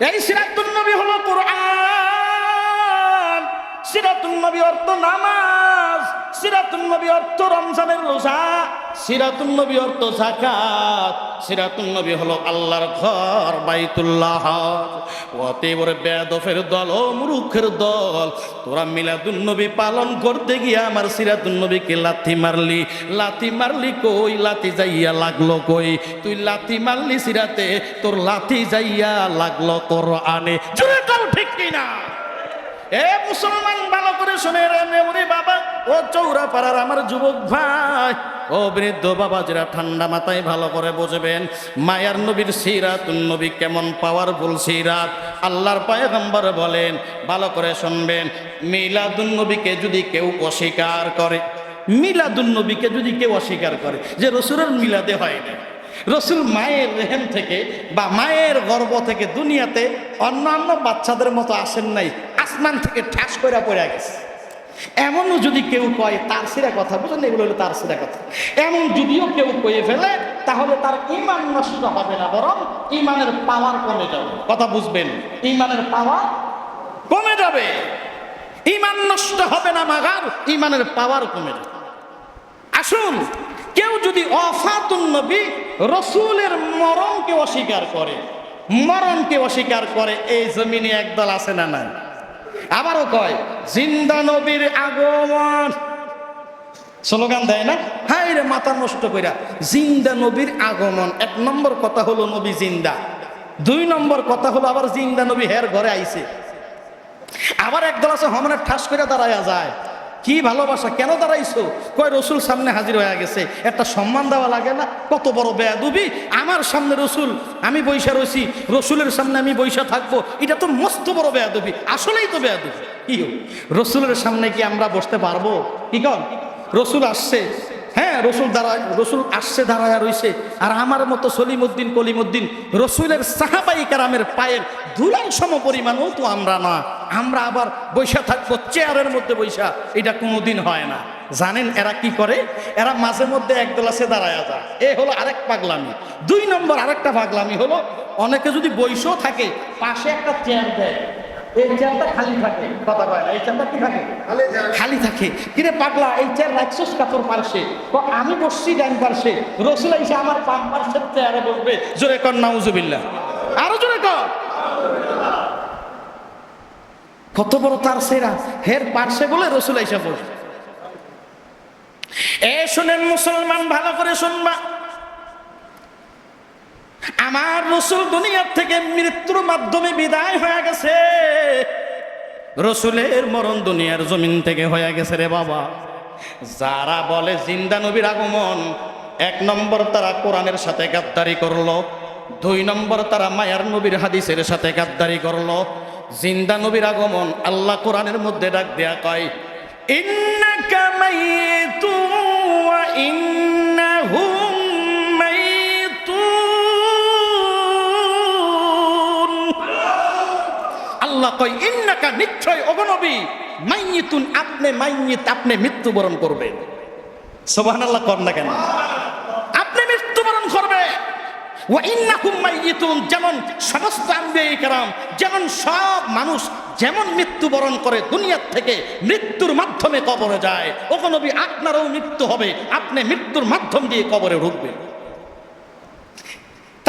এই সিরাতুল নবী হলো কোরআন। সিরাতুল নবী অর্থ নামাজ। সিরাতুল নবী অর্থ রমজানের রোজা। সিরাতুন নবী অর্থ জাকাত সিরাতুন নবী হলো আল্লাহর ঘর, বাইতুল্লাহ। অতএবর বেদফের দল ও মূর্খের দল, তোরা মিলাদুন নবী পালন করতে গিয়ে আমার সিরাতুন নবীকে লাথি মারলি। লাথি মারলি কই? লাথি যাইয়া লাগল কই? তুই লাথি মারলি সিরাতে, তোর লাথি যাইয়া লাগল কোরআনে। জোরে কর ঠিক কিনা? এ মুসলমান, ভালো করে শুনে রে বাবা। ও চৌরা পাড়ার আমার যুবক ভাই ও বৃদ্ধ বাবা, যারা ঠান্ডা মাথায় ভালো করে বুঝবেন, মায়ার নবীর সিরাত, নবী কেমন পাওয়ারফুল সিরাত। আল্লাহর পায়গম্বর বলেন, ভালো করে শুনবেন, মিলাদুন নবীকে যদি কেউ অস্বীকার করে, মিলাদুন নবীকে যদি কেউ অস্বীকার করে, যে রসুরের মিলাদে হয় না রসুল মায়ের রেহেম থেকে বা মায়ের গর্ব থেকে দুনিয়াতে অন্যান্য বাচ্চাদের মতো আসেন নাই, আসমান থেকে ঠাস করে পড়ে গেছে। এমনও যদি কেউ কয়, তার সিরা কথা বুঝলেন এগুলো হলো তার সিরা কথা। এমন যদিও কেউ কয়ে ফেলে, তাহলে তার ইমান নষ্ট হবে না, বরং ইমানের পাওয়ার কমে যাবে। কথা বুঝবেন? ইমানের পাওয়ার কমে যাবে। ইমান নষ্ট হবে না মাগার, ইমানের পাওয়ার কমে যাবে। আসুন, কেউ যদি অফাতুন নবী, রসুলের মরণকে অস্বীকার করে, মরণকে অস্বীকার করে, এই জমিনে একদল আছে না নাই? আবারও কয়, জিন্দা নবীর আগমন। স্লোগান দেয় না? হাই রে, মাথা নষ্ট কইরা, জিন্দা নবীর আগমন। এক নম্বর কথা হলো নবী জিন্দা। দুই নম্বর কথা হলো আবার জিন্দা নবী হের ঘরে আইছে। আবার একদল আছে, হমনের ঠাস করে দাঁড়াইয়া যায়। কি ভালোবাসা? কেন দাঁড়াইছো? কয়, রসুল সামনে হাজির হয়ে গেছে। একটা সম্মান দেওয়া লাগে না? কত বড় বেয়াদুবি। আমার সামনে রসুল, আমি বৈশা রয়েছি রসুলের সামনে আমি বৈশা থাকব। এটা তো মস্ত বড় বেয়াদুবি। আসলেই তো বেয়াদুবি। কি রসুলের সামনে কি আমরা বসতে পারব? কি কন? রসুল আসছে। হ্যাঁ রসুল দাঁড়ায়, রসুল আসছে, দাঁড়ায় রইছে। আর আমার মতো সলিমুদ্দিন, কলিমুদ্দিন, রসুলের সাহাবাই কারামের পায়ের ধুলাই সম পরিমাণও তো আমরা না। আমরা আবার বৈশা থাকব, চেয়ারের মধ্যে বৈশা এটা কোনোদিন হয় না। জানেন এরা কি করে? এরা মাঝে মধ্যে একদল আছে দাঁড়ায় যায়। এ হলো আরেক পাগলামি। দুই নম্বর আরেকটা পাগলামি হলো, অনেকে যদি বৈশও থাকে, পাশে একটা চেয়ার দেয়। এই চেয়ারটা খালি থাকে। কথা কয় না এই চেয়ারটা কি থাকে? খালি থাকে। কিরে পাগলা এই চেয়ার রাখছস কাতর তো আমি বসছি ডান পার্শ্বে রসুল এসে আমার পাম পার্শ্বের চেয়ারে বসবে। জোরে কর নাউজুবিল্লাহ। আরও জোরে কর। কত বড় তার সেরা। হের পার্শ্বে বলে রসুল এসে বসবে। এ শুনেন মুসলমান ভালো করে শুনবা। আমার রসুল দুনিয়ার থেকে মৃত্যুর মাধ্যমে বিদায় হয়ে গেছে। রসুলের মরণ দুনিয়ার জমিন থেকে হয়ে গেছে রে বাবা। যারা বলে জিন্দা নবীর আগমন, এক নম্বর তারা কোরআনের সাথে গাদ্দারি করল, দুই নম্বর তারা মায়ার নবীর হাদিসের সাথে গাদ্দারি করল। জিন্দা নবীর আগমন আল্লাহ কোরআনের মধ্যে ডাক দেয়া কয়, ইন্নাকা মাইতুন ওয়া ইন্নাহুম আপনি আপনি মৃত্যুবরণ করবেন। কেন? আপনি মৃত্যুবরণ করবে। ও যেমন সমস্ত যেমন সব মানুষ যেমন মৃত্যুবরণ করে দুনিয়ার থেকে মৃত্যুর মাধ্যমে কবরে যায় ওগনবী আপনারও মৃত্যু হবে, আপনি মৃত্যুর মাধ্যম দিয়ে কবরে ঢুকবেন।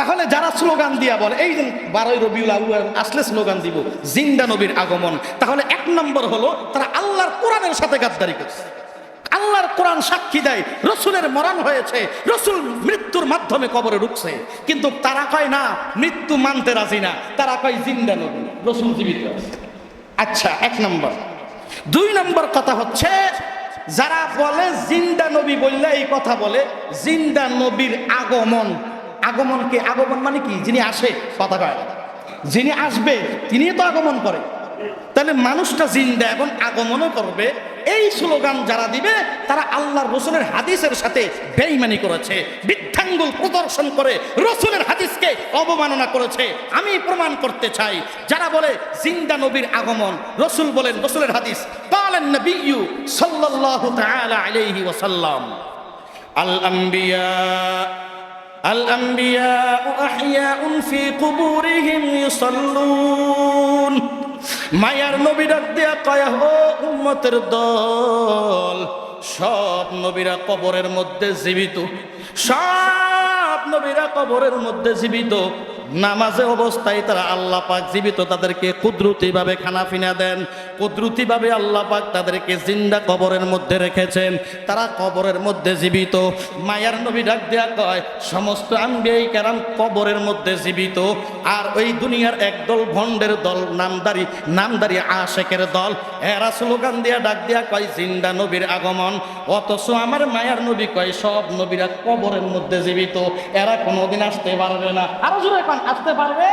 তাহলে যারা স্লোগান দিয়া বলে, এই দিন বারোই রবিউল আউয়াল, আসলে স্লোগান দিব, জিন্দা নবীর আগমন। তাহলে এক নম্বর হলো, তারা আল্লাহর কোরআনের সাথে গাদ্দারি করছে। আল্লাহর কোরআন সাক্ষী দেয়, রসুলের মরণ হয়েছে, রসুল মৃত্যুর মাধ্যমে কবরে ঢুকছে। কিন্তু তারা কয়, না, মৃত্যু মানতে রাজি না। তারা কয়, জিন্দা নবী, রসুল জীবিত আচ্ছা এক নম্বর। দুই নম্বর কথা হচ্ছে, যারা বলে, জিন্দা নবী বললে এই কথা বলে, জিন্দা নবীর আগমন। আগমনকে আগমন মানে কি? যিনি আসে, কথা যিনি আসবে তিনি তো আগমন করে। তাহলে মানুষটা জিন্দা এবং আগমনও করবে। এই স্লোগান যারা দিবে, তারা আল্লাহর রসুলের হাদিসের সাথে বেইমানি করেছে বৃদ্ধাঙ্গুল প্রদর্শন করে রসুলের হাদিসকে অবমাননা করেছে। আমি প্রমাণ করতে চাই, যারা বলে জিন্দা নবীর আগমন, রসুল বলেন রসুলের হাদিস বলেন নবিয়ু সাল্লাল্লাহু তাআলা আলাইহি ওয়াসাল্লাম। আল الأنبياء أحياء في قبورهم يصلون মায়ার নবী ডাক দিয়া কয় হো উম্মতের দল সব নবীরা কবরের মধ্যে জীবিত সব নবীরা কবরের মধ্যে জীবিত নামাজে অবস্থায় তারা আল্লাহ পাক জীবিত তাদেরকে কুদরতি ভাবে খানা ফিনা দেন কুদরতি ভাবে আল্লাহ পাক তাদেরকে জিন্দা কবরের মধ্যে রেখেছেন। তারা কবরের মধ্যে জীবিত। মায়ার নবী ডাক দেয়া কয়, সমস্ত আম্বিয়াই কারাম কবরের মধ্যে জীবিত। আর ওই দুনিয়ার একদল ভণ্ডের দল, নামদারি নামদারি আশেকের দল। এরা স্লোগান দিয়া, ডাক দিয়া কয়, জিন্দা নবীর আগমন। অথচ আমার মায়ার নবী কয়, সব নবীরা কবরের মধ্যে জীবিত। এরা কোনোদিন আসতে পারবে না। আরও জোরে আসতে পারবে?